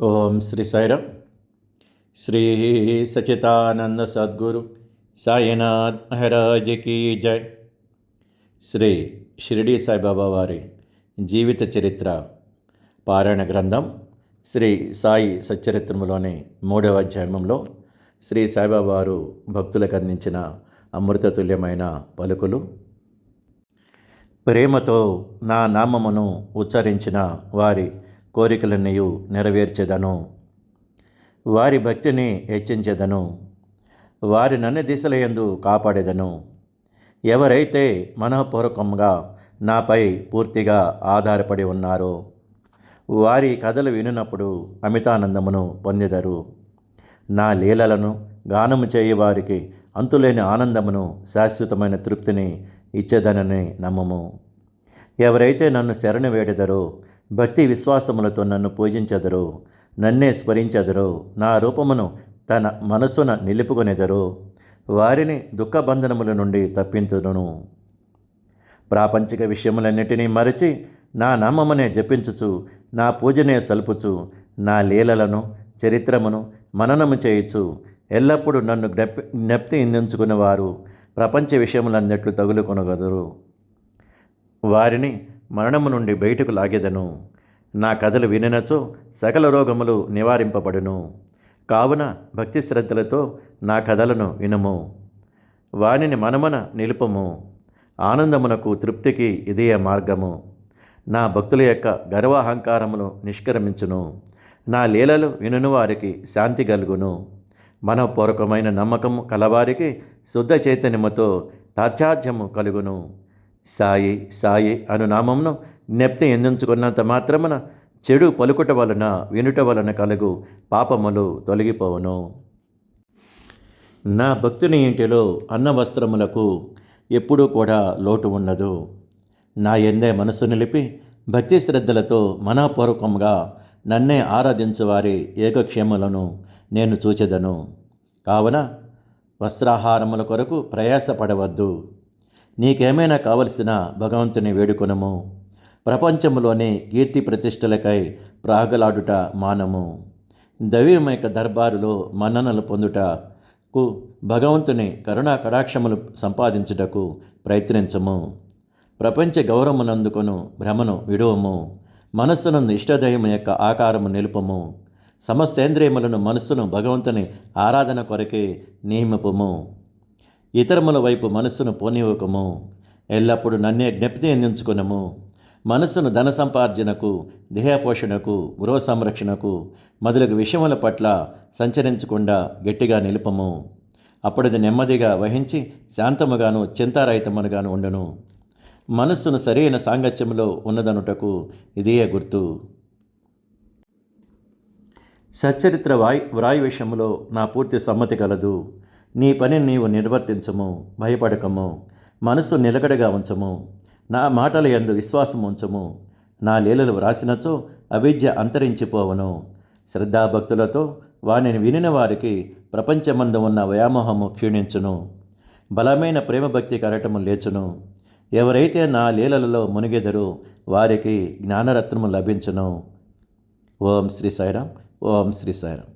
ఓం శ్రీ సైరం శ్రీ సచితానంద సద్గురు సాయినాథ్ మహారాజ్కి జై. శ్రీ షిరిడి సాయిబాబా వారి జీవిత చరిత్ర పారాయణ గ్రంథం శ్రీ సాయి సచ్చరిత్రములోని మూడవ అధ్యాయంలో శ్రీ సాయిబాబా వారు భక్తులకు అందించిన అమృతతుల్యమైన పలుకులు. ప్రేమతో నా నామమును ఉచ్చరించిన వారి కోరికలన్నీ నెరవేర్చెదను. వారి భక్తిని హెచ్చించెదను. వారి నన్ను దిశలయందు కాపాడేదను. ఎవరైతే మనఃపూర్వకంగా నాపై పూర్తిగా ఆధారపడి ఉన్నారో వారి కథలు వినినప్పుడు అమితానందమును పొందెదరు. నా లీలలను గానము చేయి వారికి అంతులేని ఆనందమును శాశ్వతమైన తృప్తిని ఇచ్చేదనని నమ్మము. ఎవరైతే నన్ను శరణు వేడెదరో భక్తి విశ్వాసములతో నన్ను పూజించెదరో. నన్నే స్మరించెదరో. నా రూపమును తన మనసున నిలుపుకొనెదరో. వారిని దుఃఖబంధనముల నుండి తప్పించును ప్రాపంచిక విషయములన్నిటినీ మరచి నా నామమునే జపించుచు నా పూజనే సల్పుచు నా లీలలను చరిత్రమును మననము చేయుచు ఎల్లప్పుడూ నన్ను జ్ఞప్తి జ్ఞప్తి ఇందించుకునేవారు. ప్రపంచ విషయములన్నట్లు తగులుకొనగదురు. వారిని మరణము నుండి బయటకు లాగెదను. నా కథలు వినినచో సకల రోగములు నివారింపబడును. కావున భక్తి శ్రద్ధలతో నా కథలను వినుము. వానిని మనమన నిలుపము. ఆనందమునకు తృప్తికి ఇదే మార్గము. నా భక్తుల యొక్క గర్వాహంకారమును నిష్క్రమించును. నా లీలలు వినును వారికి శాంతి కలుగును. మనపూర్వకమైన నమ్మకము కలవారికి శుద్ధ చైతన్యముతో తాత్సాధ్యము కలుగును. సాయి సాయి అను నామమును జ్ఞప్తి ఎందించుకున్నంత మాత్రమున చెడు పలుకుట వలన వినుట వలన కలుగు పాపములు తొలగిపోవును. నా భక్తుని ఇంటిలో అన్నవస్త్రములకు ఎప్పుడూ కూడా లోటు ఉండదు నా ఎందే మనసు నిలిపి భక్తి శ్రద్ధలతో మనపూర్వకంగా నన్నే ఆరాధించు వారి ఏకక్షేములను నేను చూచెదను. కావున వస్త్రాహారముల కొరకు ప్రయాసపడవద్దు. నీకేమైనా కావలసిన భగవంతుని వేడుకొనము. ప్రపంచంలోని కీర్తి ప్రతిష్టలకై ప్రాగలాడుట మానము. దైవమైక దర్బారులో మన్ననలు పొందుటకు భగవంతుని కరుణా కటాక్షములు సంపాదించుటకు ప్రయత్నించము. ప్రపంచ గౌరవమునందుకొను భ్రమను విడువము. మనస్సును ఇష్టదైవం యొక్క ఆకారము నిలుపము. సమస్తేంద్రియములను మనస్సును భగవంతుని ఆరాధన కొరకే నియమపము. ఇతరముల వైపు మనస్సును పోనివ్వకము ఎల్లప్పుడూ నన్నే జ్ఞప్తి అందించుకునము. మనస్సును ధన సంపార్జనకు దేహపోషణకు గృహ సంరక్షణకు మొదలగు విషయముల పట్ల సంచరించకుండా గట్టిగా నిలుపము. అప్పుడది నెమ్మదిగా వహించి శాంతముగాను చింతారహితమునుగాను ఉండను. మనస్సును సరైన సాంగత్యంలో ఉన్నదనుటకు ఇదే గుర్తు. సచ్చరిత్ర వాయు వ్రాయు విషయంలో నా పూర్తి సమ్మతి కలదు. నీ పని నీవు నిర్వర్తించము భయపడకము మనస్సు నిలకడగా ఉంచము నా మాటల ఎందు విశ్వాసం ఉంచము నా లీలలు వ్రాసినచో అవిద్య అంతరించిపోవను. శ్రద్ధాభక్తులతో వానిని వినిన వారికి ప్రపంచమందు ఉన్న వ్యామోహము క్షీణించును. బలమైన ప్రేమభక్తి కరటము లేచును. ఎవరైతే నా లీలలలో మునిగెదరో వారికి జ్ఞానరత్నము లభించును. ఓం శ్రీ సాయిరామ్ ఓం శ్రీ సాయిరాం